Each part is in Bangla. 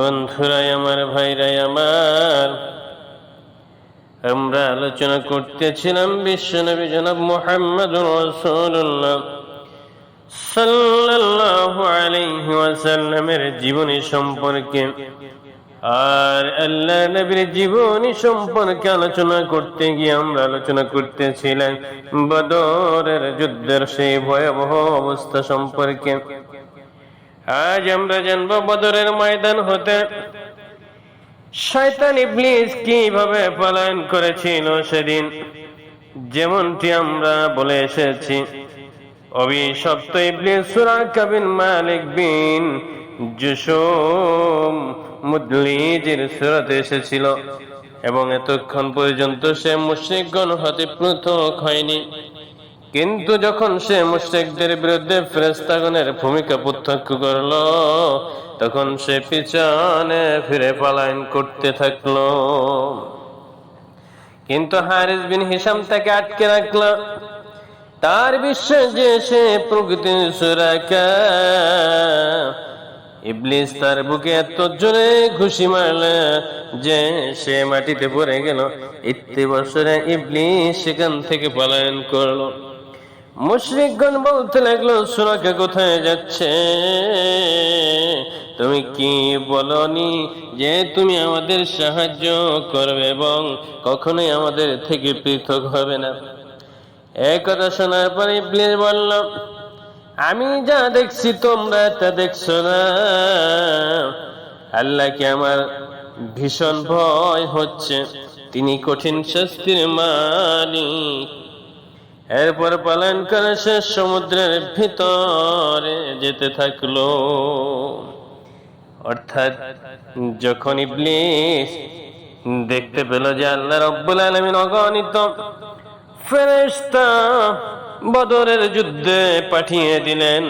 বন্ধুরাই আমার, ভাইরাই আমার, আমরা আলোচনা করতেছিলাম বিশ্বনবী জনাব মোহাম্মদ জীবনী সম্পর্কে। আর আল্লাহ নবীর জীবনী সম্পর্কে আলোচনা করতে গিয়ে আমরা আলোচনা করতেছিলাম বদরের যুদ্ধের সেই ভয়াবহ অবস্থা সম্পর্কে। আজ আমরা জানব বদরের ময়দান হতে। শয়তান ইবলিস কীভাবে পলায়ন করেছিল সেদিন? যেমনটি আমরা বলে এসেছি। অভিশপ্ত ইবলিস সুরাকা বিন মালিক বিন জুসুম মুদলিজের সুরতে এসেছিল। এবং এতক্ষণ পর্যন্ত সে মুশ্রিকগণ হতে পৃথক হয়নি। কিন্তু যখন সে মুশ্রিকদের বিরুদ্ধে ফেরেস্তাগণের ভূমিকা প্রত্যক্ষ করল, তখন সে পিছনে ফিরে পালায়ন করতে থাকল। কিন্তু হারিস বিন হিসাম তাকে আটকে রাখল। তার বিশ্বাস যে সে প্রকৃতির ইবলিস তার বুকে এত জোরে ঘুষি মারল যে সে মাটিতে পড়ে গেল। ইত্তি বছরে ইবলিস সেখান থেকে পলায়ন করল। মুশরিকগণ বলতে লাগল, সুরাকা কোথায় যাচ্ছে? তুমি কি বলনি যে তুমি আমাদের সাহায্য করবে এবং কখনোই আমাদের থেকে পৃথক হবে না? এই কথা শোনার পরে ইবলিস বলল, আমি যা দেখছি তোমরা তা দেখছ না। আল্লাহকে আমার ভীষণ ভয় হচ্ছে। তিনি কঠিন শাস্তির মালিক। এরপর পালন করে সে সমুদ্রের ভিতরে যেতে থাকল। অর্থাৎ যখন ইবলিস দেখতে পেল যে আল্লাহ রব্বুল আলমিন অগণিত ফেরেস্তা বদরের যুদ্ধে পাঠিয়ে দিলেন।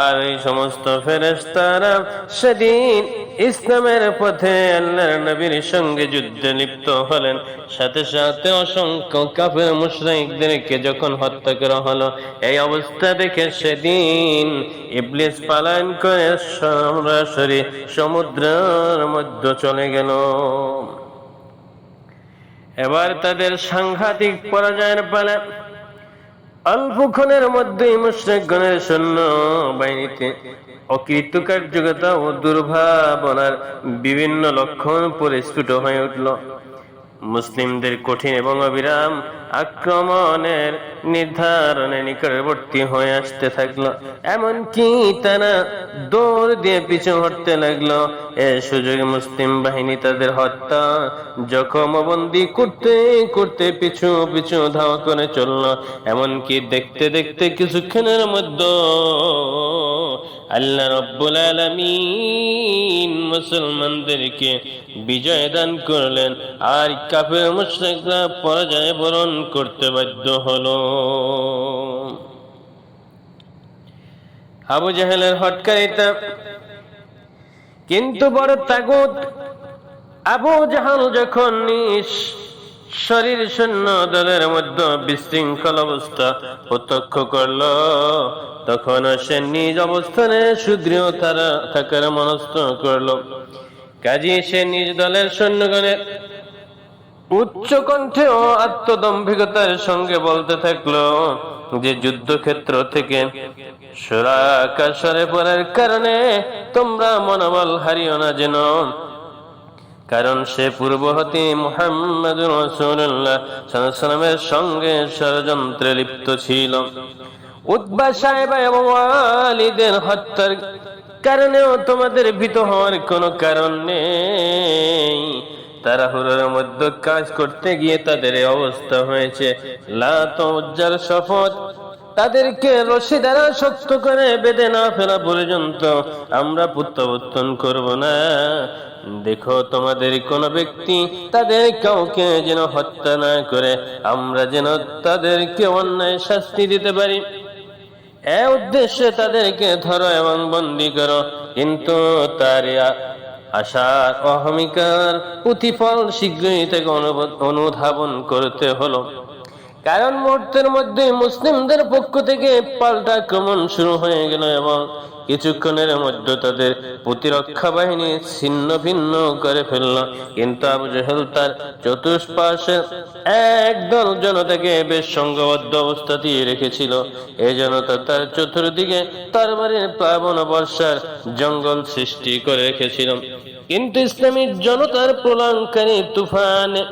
আর এই সমস্ত ফেরেস্তারা সেদিন ইসলামের পথে আল্লাহর নবীর সঙ্গে যুদ্ধে লিপ্ত হলেন। সাথে সাথে অসংখ্য কাফের মুশরিকদেরকে যখন হত্যা করা হলো, এই অবস্থা দেখে সেদিন ইবলিস পালায়ন করে সরাসরি সমুদ্রের মধ্যে চলে গেল। এবার তাদের সাংঘাতিক পরাজয়ের পালা অল্পক্ষণের মধ্যে মুশ্রেকগণের সৈন্য বাহিনীতে অকৃতকার্যকতা ও দুর্ভাবনার বিভিন্ন লক্ষণ পরিস্ফুট হয়ে উঠল। মুসলিমদের কঠিন এবং অবিরাম আক্রমণের নির্ধারণে নিকটবর্তী হয়ে আসতে থাকল। এমনকি তারা দৌড় দিয়ে পিছু হটতে লাগল। এ সুযোগে মুসলিম বাহিনী তাদের হত্যা, জখমবন্দি করতে করতে পিছু পিছু ধাওয়া করে চলল। এমনকি দেখতে দেখতে কিছুক্ষণের মধ্যে আল্লাহ রব্বুল আলামিন মুসলমানদেরকে বিজয় দান করলেন। আর কাফের মুশরিকরা পরাজয় বরণ করতে বাধ্য হলো। আবু জাহেলের হটকারিতা। কিন্তু বড় তাগুত আবু জাহাল যখন নিজ শরীর শূন্য দলের মধ্যে বিশৃঙ্খল অবস্থা প্রত্যক্ষ করল। তখন সে নিজ অবস্থানে সুদৃঢ় তারা থাকার মনস্থ করল। কাজী সে নিজ দলের সৈন্যগণের উচ্চ কণ্ঠে ও আত্মদম্ভিকতার সঙ্গে বলতে থাকল যে, যুদ্ধক্ষেত্র থেকে সুরাকা সরে পড়ার কারণে তোমরা মনোবল হারিও না যেন। কারণ সে পূর্বহতি মুহাম্মদ রসুল্লাহ সঙ্গে ষড়যন্ত্রে লিপ্ত ছিল। উদ্বা সাহেব এবং আলীদের হত্যার কারণেও তোমাদের ভীত হওয়ার কোনো কারণ নেই। তাড়াহুড়োর মধ্যে কাজ করতে গিয়ে তাদের অবস্থা হয়েছে। লাত উজ্জার শপথ তাদেরকে রশি দ্বারা শক্ত করে বেঁধে না ফেলা পর্যন্ত আমরা প্রত্যাবর্তন করব না। দেখো, তোমাদের কোন ব্যক্তি তাদের কাউকে যেন হত্যা না করে, আমরা যেন তাদেরকে অন্যায় শাস্তি দিতে পারি। এ উদ্দেশ্যে তাদেরকে ধরো এবং বন্দি করো। কিন্তু তার আশার অহমিকার প্রতিফল শীঘ্রই তাকে অনুধাবন করতে হলো। কারণ মুহূর্তের মধ্যে মুসলিমদের পক্ষ থেকে পাল্টা আক্রমণ শুরু হয়ে গেল এবং কিছুক্ষণের মধ্যে তাদের প্রতিরক্ষা বাহিনী ছিন্ন ভিন্ন করে ফেলল। কিন্তু আবু জেহেল তার চতুষ্পাশে একদল জনতাকে বেশ সংঘবদ্ধ অবস্থাতেই রেখেছিল। এই জনতা তার চতুর্দিকে তরবারির প্লাবন বর্ষার জঙ্গল সৃষ্টি করে রেখেছিল। কিন্তু ইসলামী জনতার প্রলয়ঙ্কারী তুফানে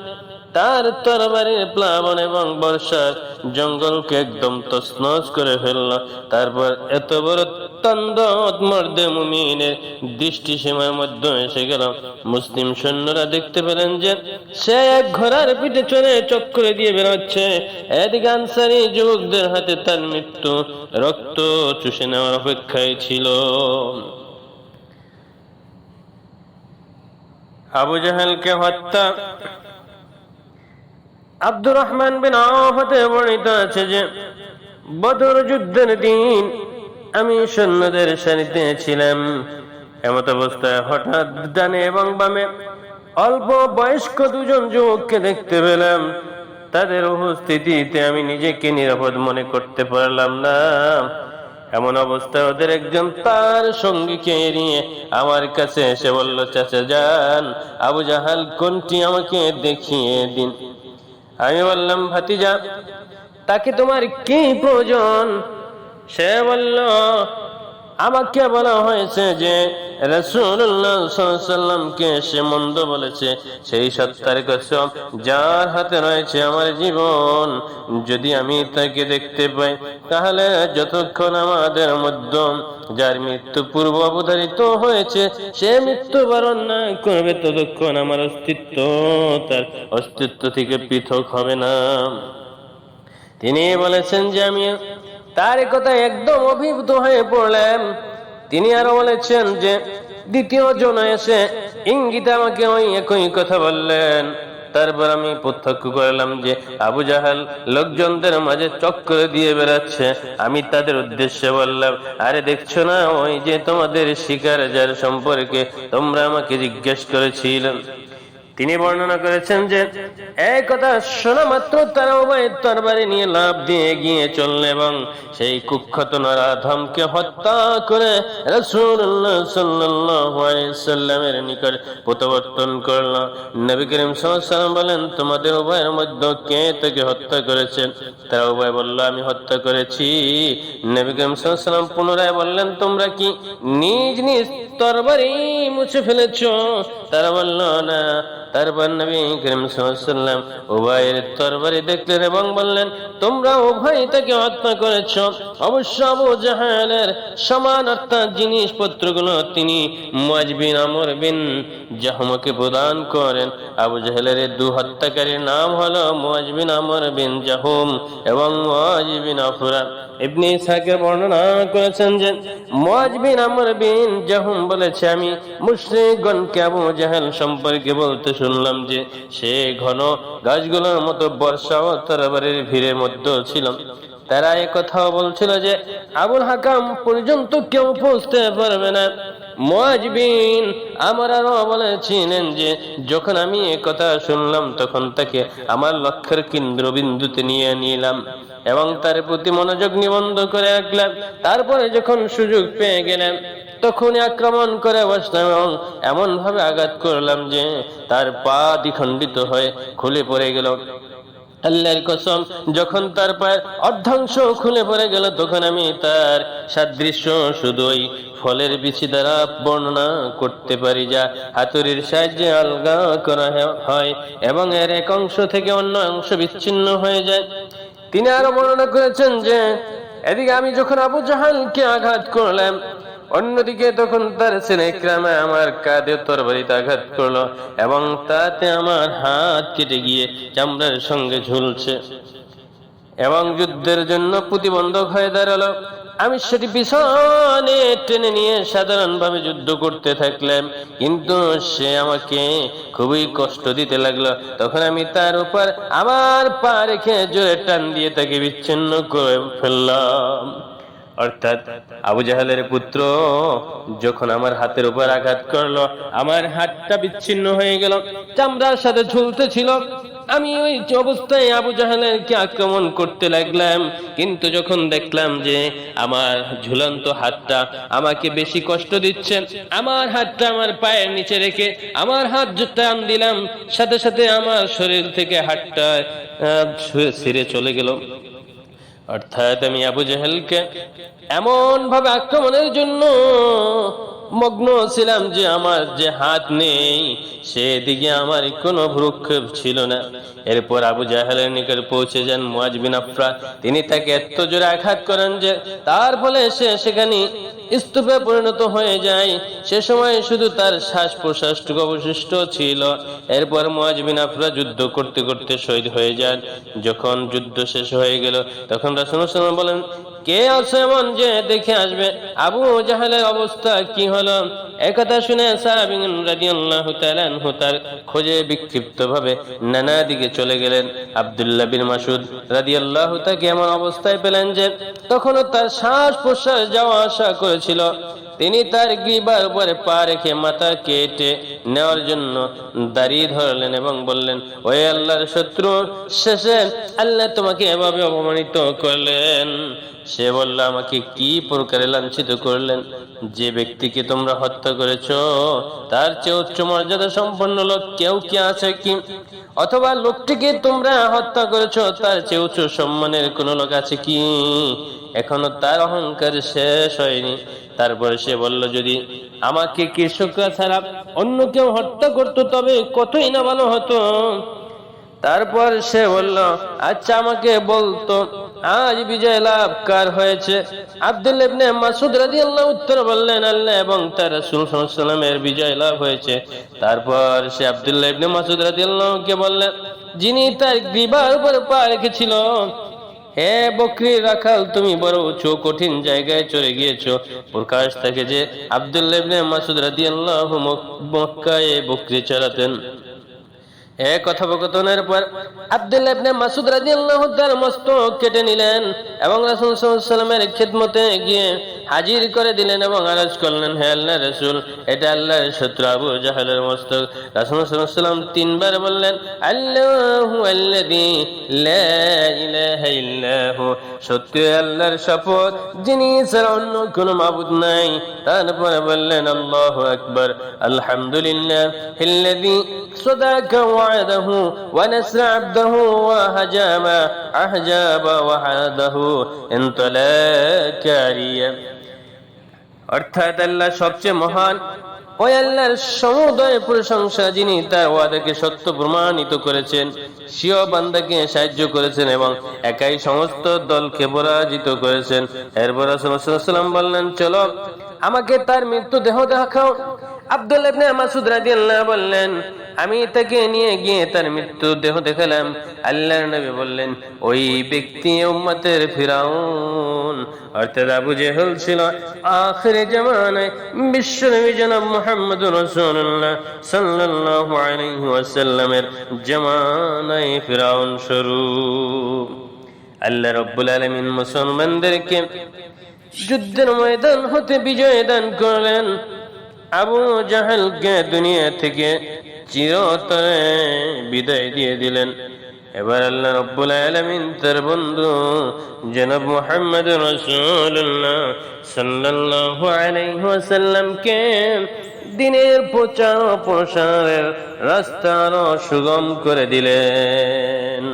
তার তরবারির প্লাবন এবং বর্ষার জঙ্গলকে একদম তছনছ করে ফেলল। তারপর এত বড় তন্দ মর্দে মুমিনের দৃষ্টি সীমার মধ্যে এসে গেল। মুসলিম সৈন্যরা দেখতে পেলেন যে সে এক ঘোড়ার পিঠে চড়ে চক্করে দিয়ে বেরোচ্ছে। এদিকে আনসারি যুবকদের হাতে তার মৃত্যু রক্ত চুষে নেওয়ার অপেক্ষায় ছিল। আবু জাহেলকে হত্যা আব্দুর রহমান বিন আওফাতে বর্ণিত আছে যে, বদর যুদ্ধের দিন আমি সৈন্যদের সারিতে ছিলাম। এমত অবস্থায় হঠাৎ ডানে এবং বামে অল্প বয়স্ক দুজন যুবককে দেখতে পেলাম। তাদের উপস্থিতিতে আমি নিজেকে নিরাপদ মনে করতে পারলাম না। এমন অবস্থায় ওদের একজন তার সঙ্গীকে এড়িয়ে আমার কাছে এসে বলল, চাচা যান, আবু জাহাল কোনটি আমাকে দেখিয়ে দিন? আমি বললাম ভাতিজা তাকে তোমার কি প্রয়োজন? সে বলল আমাকে বলা হয়েছে যে রসুল্লাহামকে সে মন্দ বলেছে, সেই সত্তার কসম যার হাতে রয়েছে আমার জীবন। যদি আমি তাকে দেখতে পাই, তাহলে যতক্ষণ আমাদের মধ্যম যার মৃত্যু পূর্ব অবধারিত হয়েছে, সে মৃত্যুবরণ না করবে ততক্ষণ আমার অস্তিত্ব তার অস্তিত্ব থেকে পৃথক হবে না। তিনি বলেছেন যে আমি তার এ কথায় একদম অভিভূত হয়ে পড়লেন। তিনি আরও বলেছেন যে, দ্বিতীয় জন এসে ইঙ্গিতে আমাকে ওই একই কথা বললেন। তারপর আমি প্রত্যক্ষ করলাম যে, আবু জাহাল লোকজনদের মাঝে চক্কর দিয়ে বেড়াচ্ছে। আমি তাদের উদ্দেশ্যে বললাম, আরে দেখছ না, ওই যে তোমাদের শিকার যার সম্পর্কে তোমরা আমাকে জিজ্ঞেস করেছিলেন। তিনি বর্ণনা করেছেন যে, এই কথা শোনা মাত্র তারা উভয় তরবারি নিয়ে লাভ দিয়ে গিয়ে চলল এবং সেই কুখ্যাত নরাধমকে হত্যা করে রাসূলুল্লাহ সাল্লাল্লাহু সাল্লামের নিকট প্রত্যাবর্তন করল। নবী করিম সাল্লাল্লাহু বলেন, তোমাদের উভয়ের মধ্যে কে তাকে হত্যা করেছেন তারা উভয় বলল, আমি হত্যা করেছি। নবী করিম সাল্লাল্লাহু পুনরায় বললেন, তোমরা কি নিজ নিজ তরবারি মুছে ফেলেছো? তারা বলল, না। তারপর নবী করিম সাল্লাম উভয়ের তরবারি দেখলেন এবং বললেন, তোমরা উভয় তাকে হত্যা করেছ। অবশ্য আবু জাহালের সমান অর্থাৎ জিনিসপত্রগুলো তিনি মুয়াজবিন আমর বিন জাহমকে প্রদান করেন। আবু জাহেলের দু হত্যাকারীর নাম হলো মজবিন আমর বিন জাহুম এবং মজবিন আফরা ইবনে ইসহাকের বর্ণনা করেছেন যে মুআজ বিন আমর বিন জাহুম বলেছে, আমি মুশরিকগণকে আবু জাহেল সম্পর্কে বলতে শুনলাম যে সে ঘন গাছগুলোর মতো বর্ষা ও তরবারির ভিড়ের মধ্যে ছিল। তারা এ কথাও বলছিল যে, আবুল হাকাম পর্যন্ত কেউ পৌঁছতে পারবে না। মুয়াজবিন আমার আরও বলেছিলেন যে, যখন আমি কথা শুনলাম, তখন তাকে আমার লক্ষ্যের কেন্দ্রবিন্দুতে নিয়ে নিলাম এবং তার প্রতি মনোযোগ নিবন্ধ করে রাখলাম। তারপরে যখন সুযোগ পেয়ে গেলাম, তখনই আক্রমণ করে বসলাম এবং এমন ভাবে আঘাত করলাম যে, তার পা দ্বিখণ্ডিত হয়ে খুলে পড়ে গেল। আল্লাহর কসম, যখন তার পায়ের অর্ধাংশ খুলে পড়ে গেল, তখন আমি তার সাদৃশ্য শুধু ওই ফলের বিচি দ্বারা বর্ণনা করতে পারি যা হাতুড়ির সাহায্যে আলগা করা হয় এবং এর এক অংশ থেকে অন্য অংশ বিচ্ছিন্ন হয়ে যায়। তিনি আরও বর্ণনা করেছেন যে, এদিকে আমি যখন আবু জাহানকে আঘাত করলাম অন্যদিকে তখন তার ছেলে আমার কাঁধে তরবারিতে আঘাত করল এবং তাতে আমার হাত কেটে গিয়ে চামড়ার সঙ্গে ঝুলছে। এবং যুদ্ধের জন্য প্রতিবন্ধক হয়ে দাঁড়াল। আমি সেটি পিছনে টেনে নিয়ে সাধারণভাবে যুদ্ধ করতে থাকলাম। কিন্তু সে আমাকে খুবই কষ্ট দিতে লাগল। তখন আমি তার উপর আমার পা রেখে জোরে টান দিয়ে তাকে বিচ্ছিন্ন করে ফেললাম। অর্থাৎ আবু জাহালের পুত্র যখন আমার হাতের উপর আঘাত করল, আমার হাতটা বিচ্ছিন্ন হয়ে গেল। চামড়ার সাথে ঝুলতে ছিল আমি ওই অবস্থায় আবু জাহালেরকে আক্রমণ করতে লাগলাম। কিন্তু যখন দেখলাম যে আমার ঝুলন্ত হাতটা আমাকে বেশি কষ্ট দিচ্ছে, আমার হাতটা আমার পায়ের নিচে রেখে আমার হাত টান দিলাম, সাথে সাথে আমার শরীর থেকে হাতটা ছিঁড়ে চলে গেল। অর্থাৎ আমি আবু জাহেলকে এমন ভাবে আক্রমণের জন্য মগ্ন ছিলাম যে আমার যে হাত নেই, সেদিকে আমার কোনো ভ্রুক্ষেপ ছিল না। এরপর আবু জাহেলের নিকট পৌঁছে যান মুয়াজ বিন আফরা তিনি তাকে এত জোরে আঘাত করেন যে তার ফলে সে সেখানে স্তূপে পরিণত হয়ে যায়। সে সময় শুধু তার শ্বাস প্রশ্বাসটুকু অবশিষ্ট ছিল। এরপর মুয়াজ বিন আফরা যুদ্ধ করতে করতে শহীদ হয়ে যান। যখন যুদ্ধ শেষ হয়ে গেল, তখন রাসুল বলেন কে আছে এমন যে দেখে আসবে? আবু জাহালের অবস্থা কি হলো? একথা শুনে সাহাবিন রাদিয়াল্লাহু তাআলা তার খোঁজে বিক্ষিপ্ত ভাবে নানা দিকে চলে গেলেন। আব্দুল্লাহ বিন মাসুদ রাদিয়াল্লাহু তাকে এমন অবস্থায় পেলেন যে তখনও তার শ্বাস প্রশ্বাস যাওয়া আসা করেছিল। তিনি তার গ্রীবার উপরে পা রেখে মাথা কেটে নেওয়ার জন্য দাঁড়িয়ে ধরলেন এবং বললেন, ওই আল্লাহর শত্রু, শেষে আল্লাহ তোমাকে এভাবে অপমানিত করলেন। সে বলল, আমাকে কি প্রকারে লাঞ্ছিত করলেন? যে ব্যক্তিকে তোমরা হত্যা করেছ, তার চেয়ে উচ্চ মর্যাদা সম্পন্ন লোক কেউ কি আছে কি? অথবা লোকটিকে তোমরা হত্যা করেছ, তার চেয়ে উচ্চ সম্মানের কোন লোক আছে কি? এখনও তার অহংকার শেষ হয়নি। তারপরে সে বলল, যদি আমাকে কৃষকরা ছাড়া অন্য কেউ হত্যা করতো, তবে কতই না ভালো হতো। তারপর সে বলল আচ্ছা আমাকে বলতো, আজ বিজয় লাভ কার হয়েছে? আব্দুল ইবনে মাসুদ রাদিয়াল্লাহু উত্তর বললেন, আল্লাহ এবং তার রাসূল সাল্লাল্লাহু বিজয় লাভ হয়েছে। তারপর সে আব্দুল্লাহ ইবনে মাসুদ রাদিয়াল্লাহু কে বললেন, যিনি তার গ্রীবার উপর পা রেখেছিল হে বকরি রাখাল, তুমি বড় উঁচু কঠিন জায়গায় চলে গিয়েছো। প্রকাশ থাকে যে আব্দুল্লাহ ইবনে মাসুদ রাদিয়াল্লাহু মক্কায় বকরি চড়াতেন। এ কথোপকথনের পর আব্দুল্লাহ ইবনে মাসুদ রাদিয়াল্লাহু তাআলা মস্তক কেটে নিলেন এবং রাসূল সাল্লাল্লাহু আলাইহি গিয়ে হাজির করে দিলেন এবং আরজ করলেন হে আল্লাহ রাসূল এটা আল্লাহর শত্রু আবু জাহেলের মস্তক রাসূল সাল্লাল্লাহু আলাইহি সাল্লাম তিনবার বললেন আল্লাহু আল্লাযী লা ইলাহা ইল্লাহু সত্য আল্লাহর শপথ যিনি ছাড়া অন্য কোনো মাবুদ নাই তারপরে বললেন আল্লাহু আকবার আলহামদুলিল্লাহ الذي صدق وعده ونسر عبده وهجم أحجاب وحده انطلاق عريا অর্থাৎ আল্লাহ সবচেয়ে মহান। ওই আল্লাহর সমুদয় প্রশংসা যিনি তার ওয়াদাকে সত্য প্রমাণিত করেছেন সিও বান্দাকে সাহায্য করেছেন এবং একাই সমস্ত দলকে পরাজিত করেছেন। এরপর রাসূলুল্লাহ বললেন, চলো, আমাকে তার মৃত্যু দেহ দেখাও। আব্দুল আমার মাসুদ রাদিয়াল্লাহু বললেন আমি তাকে নিয়ে গিয়ে তার মৃত্যু দেহ দেখালাম। আল্লাহর নবী বললেন, ওই ব্যক্তি উম্মতের ফিরাউন। অর্থাৎ আবু জেহল ছিল আখিরে জামানায় বিশ্ব নবী জনাব মুহাম্মদুর রাসূলুল্লাহ সাল্লাল্লাহু আলাইহি ওয়াসাল্লামের জামানায় ফিরাউন স্বরূপ। আল্লাহ রাব্বুল আলামিন মুসলমানদেরকে যুদ্ধের ময়দান হতে বিজয় দান করলেন। আবু জাহেলকে দুনিয়া থেকে চিরতরে বিদায় দিয়ে দিলেন। এবার আল্লাহ রব্বুল আলমিন তার বন্ধু জনাব মোহাম্মদ রসুল্লাহ সাল্লাল্লাহু আলাইহি ওয়াসাল্লামকে দিনের প্রচার প্রসারের রাস্তা সুগম করে দিলেন।